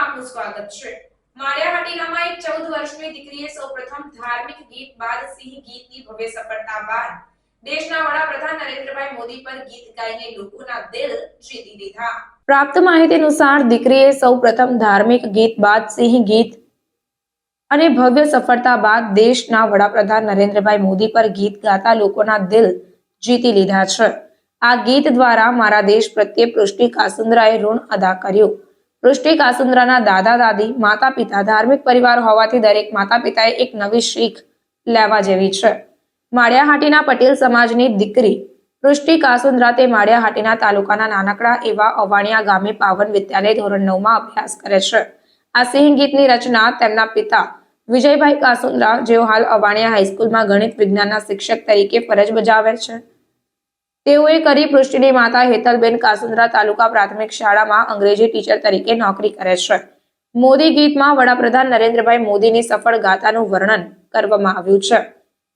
આપનું સ્વાગત છે. માળિયાહાટીનામાં એક ચૌદ વર્ષની દીકરીએ સૌપ્રથમ ધાર્મિક ગીત બાદ સિંહ ગીતની ભવ્ય સફળતા બાદ દેશના વડાપ્રધાન નરેન્દ્રભાઈ મોદી પર ગીત ગાઈને લોકોના દિલ જીતી લીધા. પ્રાપ્ત માહિતી અનુસાર દીકરીએ સૌપ્રથમ ધાર્મિક ગીત બાદ સિંહ ગીત અને ભવ્ય સફળતા બાદ દેશના વડાપ્રધાન નરેન્દ્રભાઈ મોદી પર ગીત ગાતા લોકોના દિલ જીતી લીધા છે. આ ગીત દ્વારા મારા દેશ પ્રત્યે પૃષ્ટિ કાસુંદ્રાએ ઋણ અદા કર્યું. પૃષ્ટિ કાસુંદ્રાના દાદા દાદી, માતા પિતા, ધાર્મિક પરિવાર હોવાથી દરેક માતા પિતાએ એક નવી શીખ લેવા જેવી છે. માળિયાહાટીના પટેલ સમાજની દીકરી પૃષ્ટિ કાસુંદ્રા તે માળિયાહાટીના તાલુકાના નાનકડા એવા અવાણિયા ગામે પાવન વિદ્યાલય ધોરણ નવમાં અભ્યાસ કરે છે. આ સિંહ ગીતની રચના તેમના પિતા વિજયભાઈ કાસુંદ્રા જેઓ હાલ અવાણિયા હાઈસ્કૂલમાં ગણિત વિજ્ઞાનના શિક્ષક તરીકે ફરજ બજાવે છે. તેઓએ કરી પૃષ્ટિની માતા હેતલબેન કાસુંદ્રા તાલુકા પ્રાથમિક શાળામાં અંગ્રેજી ટીચર તરીકે નોકરી કરે છે. મોદી ગીતમાં વડાપ્રધાન નરેન્દ્રભાઈ મોદીની સફળ ગાથાનું વર્ણન કરવામાં આવ્યું છે.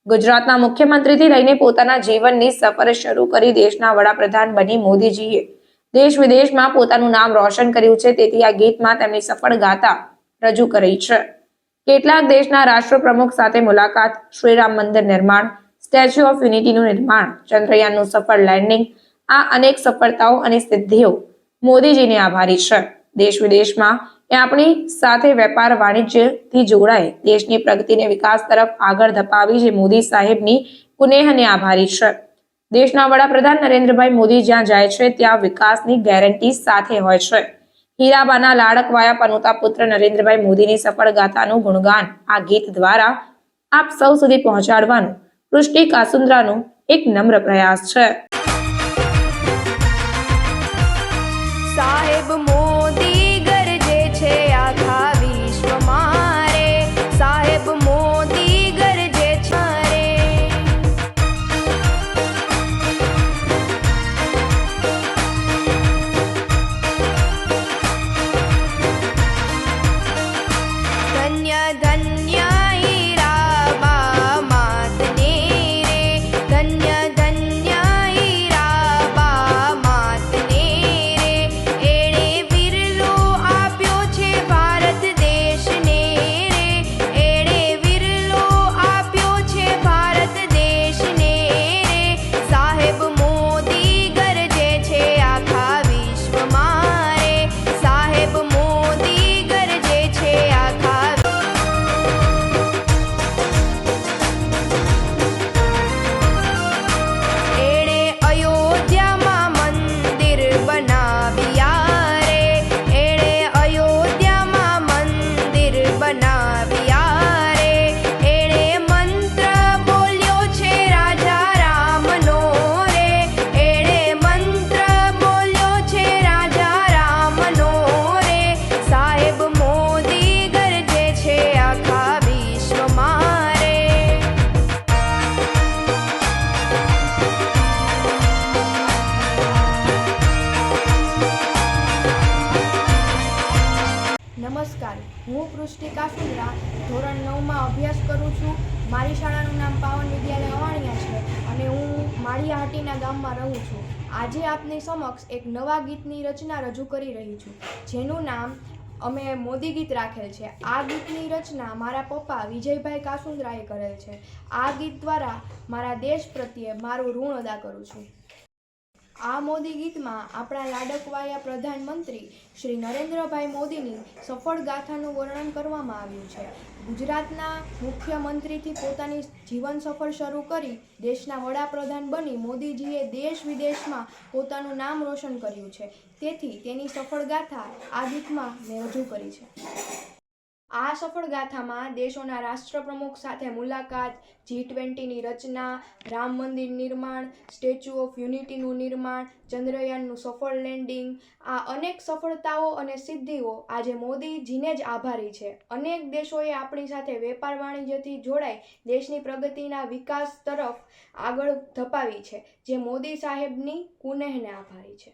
ગુજરાતના મુખ્યમંત્રીથી લઈને પોતાના જીવનની સફર શરૂ કરી દેશના વડાપ્રધાન બની મોદીજીએ. દેશ વિદેશમાં પોતાનું નામ રોશન કર્યું છે, તેથી આ ગીતમાં તેમની સફળ ગાથા રજૂ કરી છે. કેટલાક દેશના રાષ્ટ્રપ્રમુખ સાથે મુલાકાત, શ્રીરામ મંદિર નિર્માણ સ્ટેચ્યુ ઓફ યુનિટીનું નિર્માણ, ચંદ્રયાનનું સફળ લેન્ડિંગ, આ અનેક સફળતાઓ અને સિદ્ધિઓ મોદીજીને આભારી છે. દેશ વિદેશમાં એ આપણી સાથે વેપાર વાણિજ્યથી જોડાય. દેશની પ્રગતિને વિકાસ તરફ આગળ ધપાવી જે મોદી સાહેબની પુનેહને આભારી છે. દેશના વડાપ્રધાન નરેન્દ્રભાઈ મોદી જ્યાં જાય છે, ત્યાં વિકાસની ગેરંટી સાથે હોય છે. હીરાબાના લાડકવાયા પનોતા પુત્ર નરેન્દ્રભાઈ મોદીની સફળ ગાથાનું ગુણગાન આ ગીત દ્વારા આપ સૌ સુધી પહોંચાડવાનું પૃષ્ટિ કાસુંદ્રાનો એક નમ્ર પ્રયાસ છે. નમસ્કાર, હું પૃષ્ટિકા સુંદરા, ધોરણ નવમાં અભ્યાસ કરું છું. મારી શાળાનું નામ પાવન વિદ્યાલય અવાણિયા છે અને હું માળિયાહાટીના ગામમાં રહું છું. આજે આપની સમક્ષ એક નવા ગીતની રચના રજૂ કરી રહી છું, જેનું નામ અમે મોદી ગીત રાખેલ છે. આ ગીતની રચના મારા પપ્પા વિજયભાઈ કાસુંદરાએ કરેલ છે. આ ગીત દ્વારા મારા દેશ પ્રત્યે મારું ઋણ અદા કરું છું. આ મોદી ગીતમાં આપણા લાડકવાયા પ્રધાનમંત્રી શ્રી નરેન્દ્રભાઈ મોદીની સફળ ગાથાનું વર્ણન કરવામાં આવ્યું છે. ગુજરાતના મુખ્યમંત્રીથી પોતાની જીવન સફર શરૂ કરી દેશના વડાપ્રધાન બની મોદીજીએ દેશ વિદેશમાં પોતાનું નામ રોશન કર્યું છે. તેથી તેની સફળ ગાથા આ ગીતમાં મેં રજૂ કરી છે. આ સફળ ગાથામાં દેશોના રાષ્ટ્રપ્રમુખ સાથે મુલાકાત, જી ટ્વેન્ટીની રચના, રામ મંદિર નિર્માણ, સ્ટેચ્યુ ઓફ યુનિટીનું નિર્માણ, ચંદ્રયાનનું સફળ લેન્ડિંગ, આ અનેક સફળતાઓ અને સિદ્ધિઓ આજે મોદીજીને જ આભારી છે. અનેક દેશોએ આપણી સાથે વેપાર વાણિજ્યથી જોડાઈ દેશની પ્રગતિના વિકાસ તરફ આગળ ધપાવી છે, જે મોદી સાહેબની કુનેહને આભારી છે.